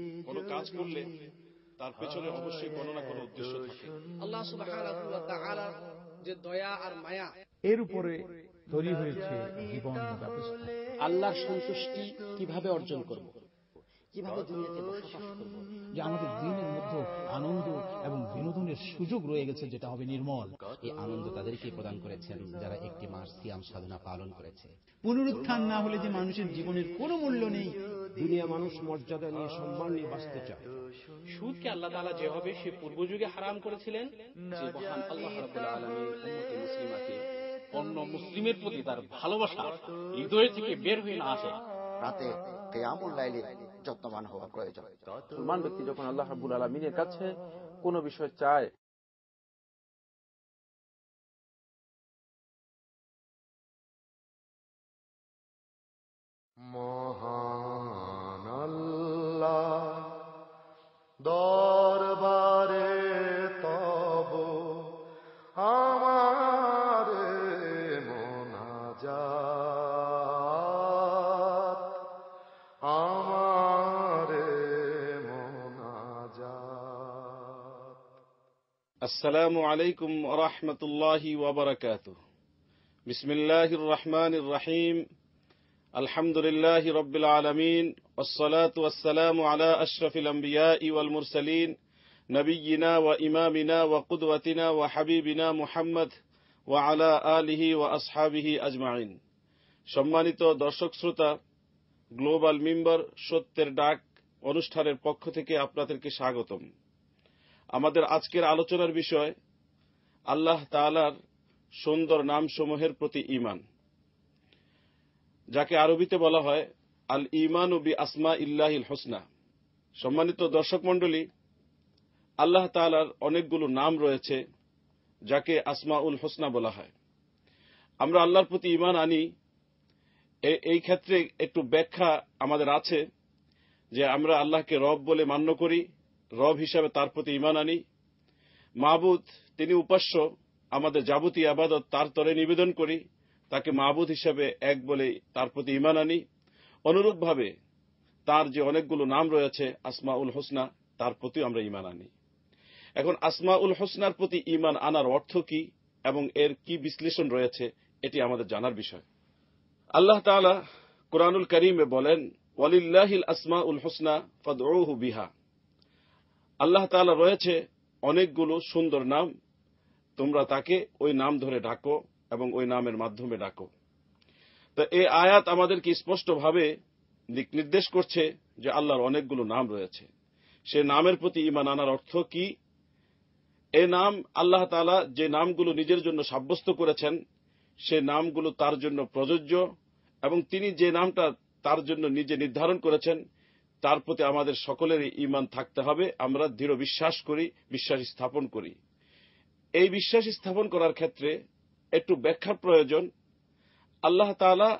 কোনো কাজ করলে তার পেছনে অবশ্যই কোনো না কোনো উদ্দেশ্য থাকে। আল্লাহ সুবহানাহু ওয়া তাআলার যে দয়া আর মায়া এর উপরে তৈরি হয়েছে জীবন আল্লাহর সন্তুষ্টি কীভাবে অর্জন করব? কীভাবে দুনিয়াতে বসবাস করব যে আমাদের দিনের মধ্যে আনন্দ এবং বিনোদনের সুযোগ রয়ে গেছে যেটা হবে নির্মল। এই আনন্দ তাদেরকে প্রদান করেছেন যারা একটি মাস সিয়াম সাধনা পালন করেছে। পুনরুত্থান না হলে যে মানুষের জীবনের কোনো মূল্য নেই দুনিয়া মানুষ মর্যাদা নিয়ে সম্মান নিয়ে বাঁচতে চায়। সুদকে আল্লাহ তাআলা যেভাবে সে পূর্ব যুগে হারাম করেছিলেন? যে মহান আল্লাহ রাব্বুল আলামিন মুসলিমাকে অন্য মুসলিমের প্রতি তার ভালোবাসা হৃদয় থেকে বের হয়ে না আসে। রাতে কেয়ামুল লাইলে যত্নবান হওয়া প্রয়োজন। মুসলমান ব্যক্তি যখন আল্লাহ হাবুল আলমিনের কাছে কোনো বিষয় চায় মহান السلام عليكم ورحمة الله وبركاته بسم الله الرحمن الرحيم الحمد لله رب العالمين والصلاة والسلام على أشرف الأنبياء والمرسلين نبينا وإمامنا وقدوتنا وحبيبنا محمد وعلى آله وأصحابه أجمعين সম্মানিত দর্শক শ্রোতা গ্লোবাল মেম্বার সত্যের ডাক অনুষ্ঠানের পক্ষ থেকে আপনাদেরকে স্বাগতম আমাদের আজকের আলোচনার বিষয়, আল্লাহ তাআলার সুন্দর নামসমূহের প্রতি ঈমান। যাকে আরবিতে বলা হয় আল ইমান বি আসমা ইল্লাহিল হোসনা। সম্মানিত দর্শক মণ্ডলী, আল্লাহ তাআলার অনেকগুলো নাম রয়েছে, যাকে আসমা উল হোসনা বলা হয়। আমরা আল্লাহর প্রতি ঈমান আনি এই ক্ষেত্রে একটু ব্যাখ্যা আমাদের আছে যে আমরা আল্লাহকে রব বলে মান্য করি রব হিসাবে তার প্রতি ইমান আনি। মাহবুদ তিনি উপাস্য, আমাদের যাবতীয় আবাদত তার তরে নিবেদন করি। তাকে মাহবুদ হিসাবে এক বলে তার প্রতি ইমান আনি। অনুরূপভাবে তার যে অনেকগুলো নাম রয়েছে আসমা উল হোসনা, তার প্রতি আমরা ইমান আনি। এখন আসমা উল হোসনার প্রতি ঈমান আনার অর্থ কি এবং এর কি বিশ্লেষণ রয়েছে, এটি আমাদের জানার বিষয়। আল্লাহ তাআলা কোরআনুল করিমে বলেন, ওয়ালিল্লাহিল আসমা উল হোসনা ফদউহু বিহা। আল্লাহ তাআলা রয়েছে অনেকগুলো সুন্দর নাম। তোমরা তাকে ওই নাম ধরে ডাকো এবং ওই নামের মাধ্যমে ডাকো। তো এই আয়াত আমাদেরকে স্পষ্টভাবে দিক নির্দেশ করছে যে আল্লাহর অনেকগুলো নাম রয়েছে। সে নামের প্রতি ইমান আনার অর্থ কি? এ নাম আল্লাহ তাআলা যে নামগুলো নিজের জন্য সাব্যস্ত করেছেন, সে নামগুলো তার জন্য প্রযোজ্য এবং তিনি যে নামটা তার জন্য নিজে নির্ধারণ করেছেন তার প্রতি আমাদের সকলেরই ইমান থাকতে হবে। আমরা দৃঢ় বিশ্বাস করি, বিশ্বাস স্থাপন করি। এই বিশ্বাস স্থাপন করার ক্ষেত্রে একটু ব্যাখ্যার প্রয়োজন। আল্লাহ তাআলা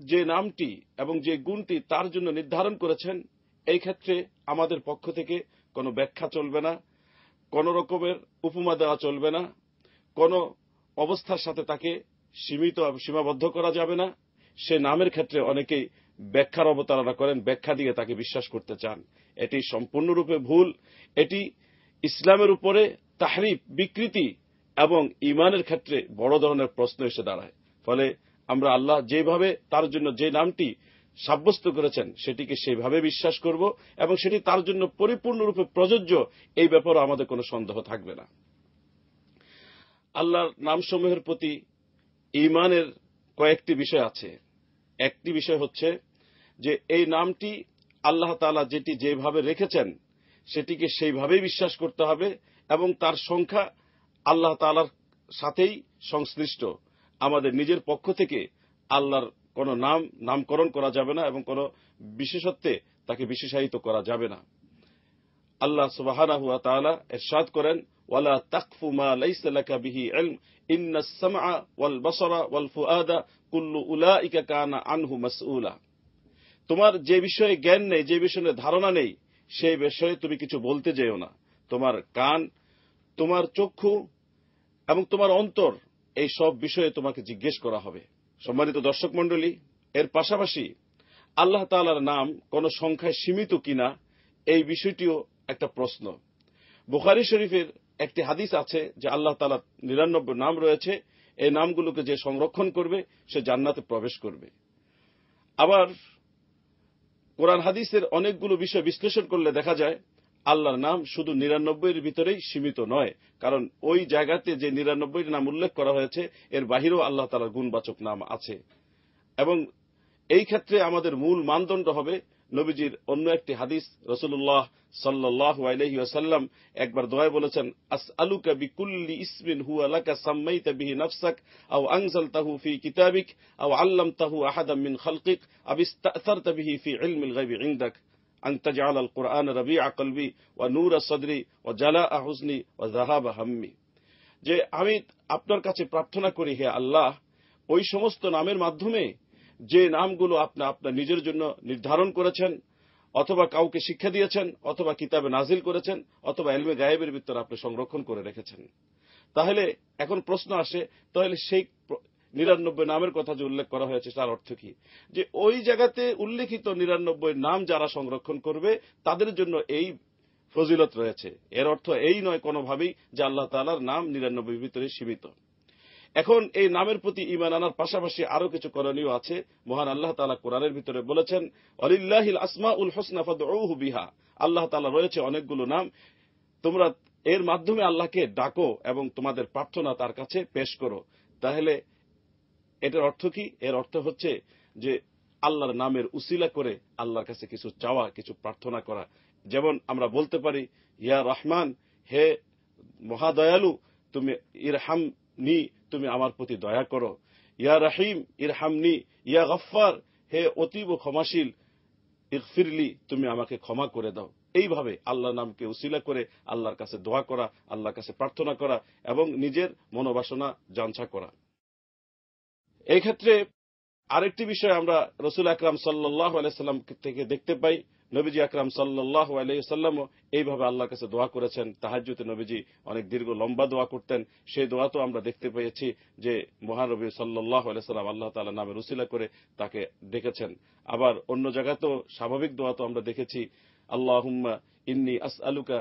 যে নামটি এবং যে গুণটি তার জন্য নির্ধারণ করেছেন, এই ক্ষেত্রে আমাদের পক্ষ থেকে কোনো ব্যাখ্যা চলবে না, কোন রকমের উপমা দেওয়া চলবে না, কোন অবস্থার সাথে তাকে সীমিত, সীমাবদ্ধ করা যাবে না। সে নামের ক্ষেত্রে অনেকেই ব্যাখ্যার অবতারণা করেন, ব্যাখ্যা দিয়ে তাকে বিশ্বাস করতে চান। এটি সম্পূর্ণরূপে ভুল। এটি ইসলামের উপরে তাহরিফ, বিকৃতি এবং ইমানের ক্ষেত্রে বড় ধরনের প্রশ্ন এসে দাঁড়ায়। ফলে আমরা আল্লাহ যেভাবে তার জন্য যে নামটি সাব্যস্ত করেছেন, সেটিকে সেইভাবে বিশ্বাস করব এবং সেটি তার জন্য পরিপূর্ণরূপে প্রযোজ্য, এই ব্যাপারে আমাদের কোনো সন্দেহ থাকবে না। আল্লাহর নামসমূহের প্রতি ইমানের কয়েকটি বিষয় আছে। একটি বিষয় হচ্ছে যে এই নামটি আল্লাহ তাআলা যেটি যেভাবে রেখেছেন, সেটিকে সেইভাবেই বিশ্বাস করতে হবে এবং তার সংখ্যা আল্লাহ তালার সাথেই সংশ্লিষ্ট। আমাদের নিজের পক্ষ থেকে আল্লাহর কোন নাম, নামকরণ করা যাবে না এবং কোন বিশেষত্বে তাকে বিশেষায়িত করা যাবে না। আল্লাহ তাআলা ইরশাদ করেন ওয়ালা তাকফু মা লাইসা লাকা বিহি ইলম ইন্নাস সামআ ওয়াল বাসারা ওয়াল ফুআদা কুল্লু উলাইকা কানা তোমার যে বিষয়ে জ্ঞান নেই, যে বিষয়ে ধারণা নেই, সেই বিষয়ে তুমি কিছু বলতে যেও না। তোমার কান, তোমার চক্ষু এবং তোমার অন্তর, এই সব বিষয়ে তোমাকে জিজ্ঞেস করা হবে। সম্মানিত দর্শক মণ্ডলী, এর পাশাপাশি আল্লাহ তাআলার নাম কোন সংখ্যায় সীমিত কিনা, এই বিষয়টিও একটা প্রশ্ন। বুখারি শরীফের একটি হাদিস আছে যে আল্লাহ তালা নিরানব্বই নাম রয়েছে। এই নামগুলোকে যে সংরক্ষণ করবে, সে জান্নাতে প্রবেশ করবে। আবার কোরআন হাদিসের অনেকগুলো বিষয় বিশ্লেষণ করলে দেখা যায়, আল্লাহর নাম শুধু নিরানব্বইয়ের ভিতরেই সীমিত নয়, কারণ ওই জায়গাতে যে নিরানব্বই নাম উল্লেখ করা হয়েছে, এর বাহিরেও আল্লাহ তালার গুণবাচক নাম আছে। এবং এই ক্ষেত্রে আমাদের মূল মানদণ্ড হবে নবীজির অন্য একটি হাদিস রসুল্লাহ সাল্লাহ আলহি আসাল্লাম একবার দোয়ায় বলেছেন আস আলুকা বিকুল্লি ইসমিন হু আলাকা সাম্মাইতা বিহি নফসাক আও আনজাল তাহু ফি কিতাবিক আও আল্লাম তাহু আহাদাম মিন খালকিক আবিস্তারতা বিহি ফি ইলমিল গাইবি ইনদাক أن تجعل القرآن ربيع قلبي ونور صدري وجلاء حزني وذهاب همي যে আমি আপনার কাছে প্রার্থনা করি হে আল্লাহ ওই সমস্ত নামের মাধ্যমে যে নামগুলো আপনি আপনার নিজের জন্য নির্ধারণ করেছেন, অথবা কাউকে শিক্ষা দিয়েছেন, অথবা কিতাবে নাজিল করেছেন, অথবা এলমে গায়েবের ভিতরে আপনি সংরক্ষণ করে রেখেছেন। তাহলে এখন প্রশ্ন আসে, তাহলে সেই নিরানব্বই নামের কথা যে উল্লেখ করা হয়েছে, তার অর্থ কি? যে ওই জায়গাতে উল্লেখিত নিরানব্বই নাম যারা সংরক্ষণ করবে, তাদের জন্য এই ফজিলত রয়েছে। এর অর্থ এই নয় কোনোভাবেই যে আল্লাহ তালার নাম নিরানব্বই ভিতরে সীমিত। এখন এই নামের প্রতি ইমান আনার পাশাপাশি আরও কিছু করণীয় আছে। মহান আল্লাহ তালা কোরআনের ভিতরে বলেছেন অলিল্লাহিল আসমা উল হোসনাফাদ বিহা। আল্লাহ তালা রয়েছে অনেকগুলো নাম। তোমরা এর মাধ্যমে আল্লাহকে ডাকো এবং তোমাদের প্রার্থনা তার কাছে পেশ করো। তাহলে এটার অর্থ কি? এর অর্থ হচ্ছে যে আল্লাহর নামের উসিলা করে আল্লাহর কাছে কিছু চাওয়া, কিছু প্রার্থনা করা। যেমন আমরা বলতে পারি, ইয়া রহমান, হে মহাদয়ালু, তুমি ইরহাম নি তুমি আমার প্রতি দয়া করো। ইয়া রাহিম ইরহাম নি ইয়া গফার হে অতীব ক্ষমাশীল ইরফিরলি তুমি আমাকে ক্ষমা করে দাও। এইভাবে আল্লাহর নামকে উসিলা করে আল্লাহর কাছে দোয়া করা, আল্লাহর কাছে প্রার্থনা করা এবং নিজের মনোবাসনা যাঞ্চা করা। এই ক্ষেত্রে আরেকটি বিষয় আমরা রসুল আকরাম সাল্লাহ আলাইসাল্লাম থেকে দেখতে পাই। নবীজি আকরাম সাল্লাহ আলাইসাল্লামও এইভাবে আল্লাহর কাছে দোয়া করেছেন তাহাজুতে নবীজি অনেক দীর্ঘ লম্বা দোয়া করতেন সেই দোয়া তো আমরা দেখতে পেয়েছি যে মহানবী সাল্লাহ আলাইসাল্লাম আল্লাহ তালা নামে রুসিলা করে তাকে ডেকেছেন আবার অন্য জায়গাতেও স্বাভাবিক দোয়া তো আমরা দেখেছি আল্লাহ ইন্নি আস আলুকা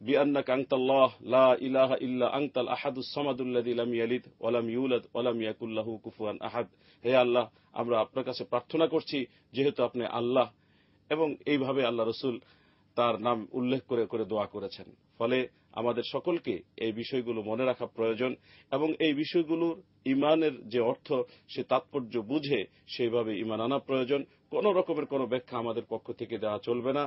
بأنك أنت الله لا إله إلا أنت الأحد الصمد الذي لم يلد ولم يولد ولم يكن له كفوا أحد হে আল্লাহ আমরা আপনার কাছে প্রার্থনা করছি যেহেতু আপনি আল্লাহ এবং এইভাবে আল্লাহ রসুল তার নাম উল্লেখ করে করে দোয়া করেছেন। ফলে আমাদের সকলকে এই বিষয়গুলো মনে রাখা প্রয়োজন এবং এই বিষয়গুলোর ইমানের যে অর্থ, সে তাৎপর্য বুঝে সেইভাবে ইমান আনা প্রয়োজন। কোন রকমের কোন ব্যাখ্যা আমাদের পক্ষ থেকে দেওয়া চলবে না।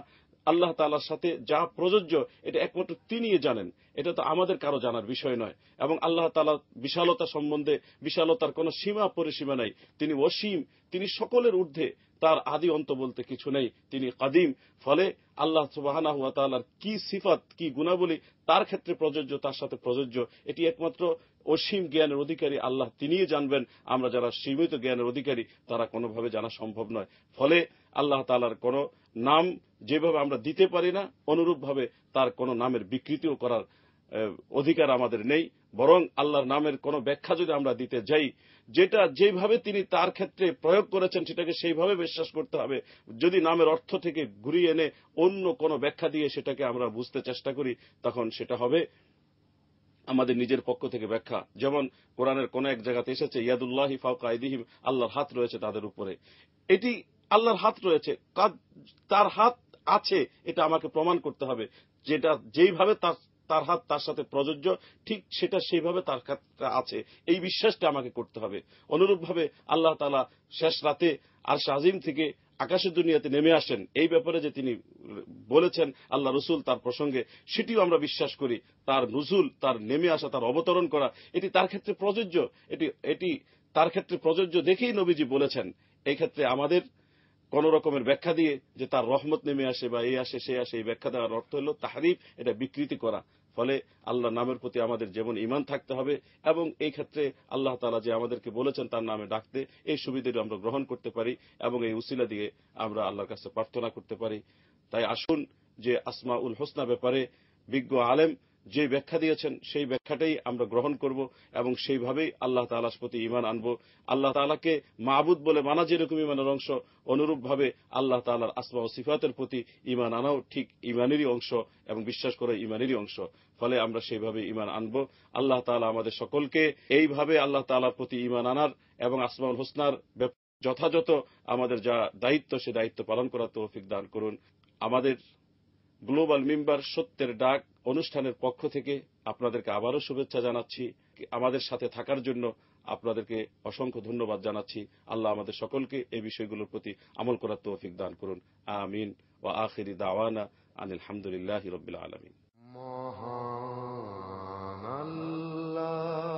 আল্লাহ তালার সাথে যা প্রযোজ্য, এটা একমাত্র তিনি জানেন। এটা তো আমাদের কারও জানার বিষয় নয়। এবং আল্লাহ তালা বিশালতা সম্বন্ধে, বিশালতার কোন সীমা পরিসীমা নাই। তিনি অসীম, তিনি সকলের ঊর্ধ্বে, তার আদি অন্ত বলতে কিছু নেই। তিনি কাদিম, ফলে আল্লাহ সুবাহানা হুয়া কি সিফাত, কি গুণাবলী, তার ক্ষেত্রে প্রযোজ্য, তার সাথে প্রযোজ্য, এটি একমাত্র অসীম জ্ঞানের অধিকারী আল্লাহ তিনিই জানবেন। আমরা যারা সীমিত জ্ঞানের অধিকারী, তারা কোনোভাবে জানা সম্ভব নয়। ফলে আল্লাহ তালার কোন নাম যেভাবে আমরা দিতে পারি না, অনুরূপভাবে তার কোন নামের বিকৃতিও করার অধিকার আমাদের নেই। বরং আল্লাহর নামের কোন ব্যাখ্যা যদি আমরা দিতে যাই, যেটা যেভাবে তিনি তার ক্ষেত্রে প্রয়োগ করেছেন সেটাকে সেইভাবে বিশ্বাস করতে হবে। যদি নামের অর্থ থেকে ঘুরিয়ে এনে অন্য কোন ব্যাখ্যা দিয়ে সেটাকে আমরা বুঝতে চেষ্টা করি, তখন সেটা হবে আমাদের নিজের পক্ষ থেকে ব্যাখ্যা। যেমন কোরআনের কোন এক জায়গাতে এসেছে, ইয়াদুল্লাহি ফাউকা আইদিহিম, আল্লাহর হাত রয়েছে তাদের উপরে। এটি আল্লাহর হাত রয়েছে তার হাত আছে, এটা আমাকে প্রমাণ করতে হবে। যেটা যেইভাবে তার তার হাত তার সাথে প্রযোজ্য, ঠিক সেটা সেইভাবে তার আছে। এই বিশ্বাসটা আমাকে করতে হবে। অনুরূপভাবে আল্লাহ তালা শেষ রাতে আর শাহিম থেকে আকাশের দুনিয়াতে নেমে আসেন। এই ব্যাপারে যে তিনি বলেছেন, আল্লাহ রসুল তার প্রসঙ্গে, সেটিও আমরা বিশ্বাস করি। তার নজুল, তার নেমে আসা, তার অবতরণ করা, এটি তার ক্ষেত্রে প্রযোজ্য। এটি এটি তার ক্ষেত্রে প্রযোজ্য দেখেই নবীজি বলেছেন, এই ক্ষেত্রে আমাদের কোন রকমের ব্যাখ্যা দিয়ে যে তার রহমত নেমে আসে বা এই আসে, সে আসে, এই ব্যাখ্যা দেওয়ার অর্থ হল তাহারিফ, এটা বিকৃতি করা। ফলে আল্লাহ নামের প্রতি আমাদের যেমন ইমান থাকতে হবে এবং এই ক্ষেত্রে আল্লাহ তালা যে আমাদেরকে বলেছেন তার নামে ডাকতে, এই সুবিধাটি আমরা গ্রহণ করতে পারি এবং এই উসিলা দিয়ে আমরা আল্লাহর কাছে প্রার্থনা করতে পারি। তাই আসুন যে আসমা উল হোসনা ব্যাপারে বিজ্ঞ আলেম যে ব্যাখ্যা দিয়েছেন, সেই ব্যাখ্যাটাই আমরা গ্রহণ করব এবং সেইভাবেই আল্লাহ তালার প্রতি ইমান আনব। আল্লাহ তালাকে মাহবুদ বলে মানা যেরকম ইমানের অংশ, অনুরূপভাবে আল্লাহ তালার আসমা ও সিফাতের প্রতি ইমান আনাও ঠিক ইমানেরই অংশ এবং বিশ্বাস করে ইমানেরই অংশ। ফলে আমরা সেইভাবে ইমান আনব। আল্লাহ তালা আমাদের সকলকে এইভাবে আল্লাহ তালার প্রতি ইমান আনার এবং আসমাউল হোসনার যথাযথ আমাদের যা দায়িত্ব, সে দায়িত্ব পালন করার তৌফিক দান করুন। আমাদের গ্লোবাল মেম্বার সত্যের ডাক অনুষ্ঠানের পক্ষ থেকে আপনাদেরকে আবারও শুভেচ্ছা জানাচ্ছি। আমাদের সাথে থাকার জন্য আপনাদেরকে অসংখ্য ধন্যবাদ জানাচ্ছি। আল্লাহ আমাদের সকলকে এই বিষয়গুলোর প্রতি আমল করার তৌফিক দান করুন। আমিন। ও আখিরি দাওয়ানা আনিল হামদুলিল্লাহ রবিল আলমিন। মহান আল্লাহ